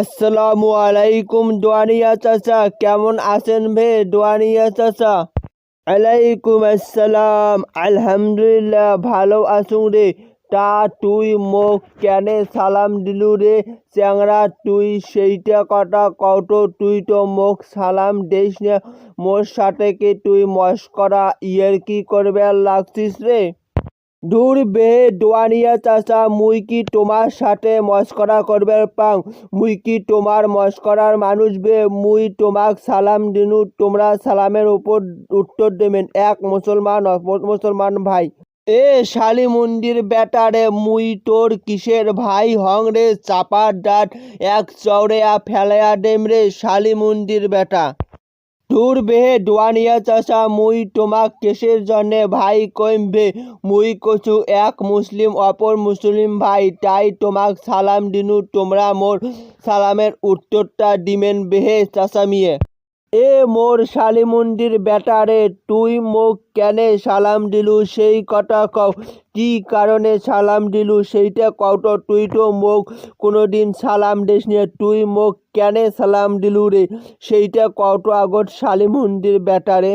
আসসালামু আলাইকুম দোয়ানিয়া চাচা, কেমন আছেন ভে দোয়ানিয়া চাচা? আলাইকুম আসসালাম, আলহামদুলিল্লাহ ভালো আছুন রে। তা তুই মোক কেনে সালাম দিলু রে? চ্যাংরা তুই সেইটা কথা কত তুই তো মোক সালাম দিস না। মোর সাথে কি তুই মস্করা ইয়ের কি করবে লাগছিস রে? দূর বে দোয়ানিয়া চাচা, মুই কি তোমার সাথে মস্করা করবে পাং? মুই কি তোমার মস্করার মানুষ বে? মুই তোমাক সালাম দিনু, তোমরা সালামের উপর উত্তর দেবেন। এক মুসলমান মুসলমান ভাই। এ শালি মন্দির বেটারে মুই তোর কিসের ভাই হং রে? চাপার ডাট, এক চৌড়েয়া ফেলায়া দেম রে শালি মন্দির বেটা। দূর বেহে ডোয়ানিয়া চাষা, মুই তোমাক কেসের জন্যে ভাই কইম বে মুই কছু এক মুসলিম, অপর মুসলিম ভাই, তাই তোমাক সালাম দিনু, তোমরা মোর সালামের উত্তরটা দিমেন বেহে চাচামিয়ে এ মোর শালিমন্দির ব্যাটারে, তুই মোক কেনে সালাম দিলু সেই কথা কও। কি কারণে সালাম দিলু সেইটা কত তুই তো মোক কোনোদিন সালাম দিস নে, তুই মোক কেনে সালাম দিলু রে? সেইটা কত আগত শালিমন্দির বেটারে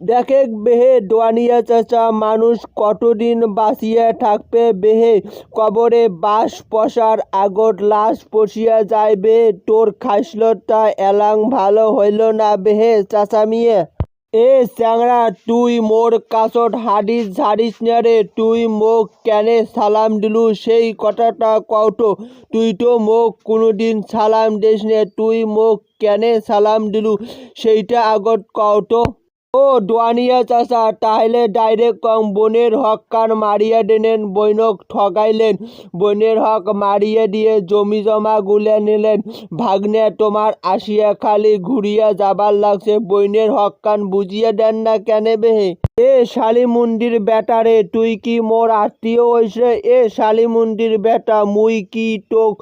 দেখে বেহে দোয়ানিয়া চাচা, মানুষ কতদিন বাঁচিয়া থাকবে বেহে? কবরে বাস পশার আগত লাশ পশিয়া যাইবে, তোর খাইসলটা এলাং ভালো হইল না বেহে চাচামিয়ে এ চ্যাংরা তুই মোর কাছত হাডিস ঝাড়িস না রে, তুই মোক কেনে সালাম দিলু? সেই কথাটা কত তুই তো মোক কোনোদিন সালাম দিস নে, তুই মোক কেনে সালাম দিলু? সেইটা আগত কত ও দোয়ানিয়া চাচা, তাহলে ডাইরেক্ট কং বোনের হক কান মারিয়া দিলেন বৈনক ঠগাইলেন। বোনের হক মারিয়ে দিয়ে জমি জমা গুলে নিলেন। ভাগ্নে, তোমার আসিয়া খালি ঘুরিয়া যাবার লাগছে। বইনের হক কান বুঝিয়ে দেন না কেন বেহে? এ শালি মুন্ডির বেটারে তুই কি মোর আত্মীয় হইছে এ শালি মুন্ডির বেটা, মুই কি তোক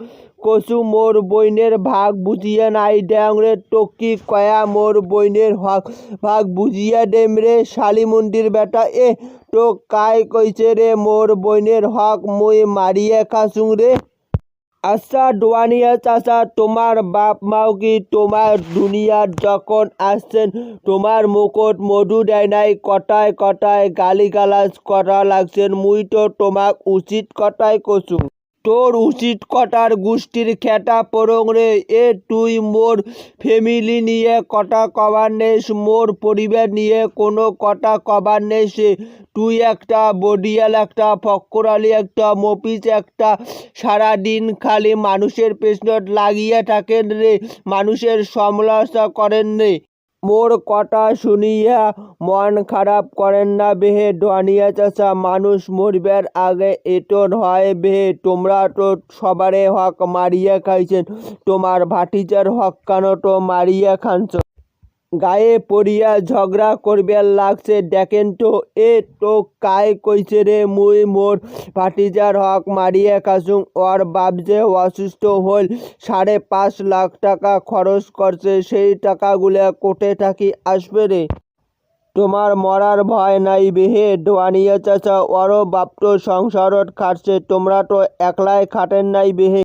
কচু মোর বইনের ভাগ বুঝিয়া নাই? ড্যাং রে টকি কয়া মোর বইনের হক ভাগ বুঝিয়া দেম রে শালি মন্দির বেটা? এ তো কাই কইছে রে, মোর বইনের হক মুই মারিয়ে খাসুং রে? আচ্ছা ডোয়ানিয়া চাচা তোমার বাপ মাও কি তোমার দুনিয়ার যখন আসছেন তোমার মুকুট মধু দেয় নাই কটায় কটায় গালিগালাজ করা লাগছেন। মুই তো তোমাক উচিত কটায় কছু। তোর উচিত কটার গোষ্ঠীর খেটা পরং রে, এ তুই মোর ফ্যামিলি নিয়ে কটা কবার নেস, মোর পরিবার নিয়ে কোনো কটা কবার নেসে, তুই একটা বডিয়াল, একটা ফক্করালি একটা মপিস একটা সারাদিন খালি মানুষের পেছনত লাগিয়ে থাকেন রে, মানুষের সমালোচনা করেন রে। মোর কথা শুনিয়া মন খারাপ করেন না, বেহে ধনিয়া চাচা, মানুষ মরবার আগে এটন হয়, বেহে তোমরা তো সবারে হক মারিয়া খাইছেন, তোমার ভাটিচার হক কানো তো মারিয়া খানছ। গায়ে পড়িয়া ঝগড়া করবার লাগছে। দেখেন তো, এ তো কায় কইছে রে মুই মোর ভাটিজার হক মারিয়া খাসুং। ওর বাপ যে অসুস্থ হল সাড়ে পাঁচ লাখ টাকা খরচ করছে, সেই টাকাগুলা কোটে থাকি আসবে রে। তোমার মরার ভয় নাই বেহে দোয়ানিয়া চাচা, ওরও বাপ তো সংসারত খাটছে, তোমরা তো একলাই খাটেন নাই বেহে।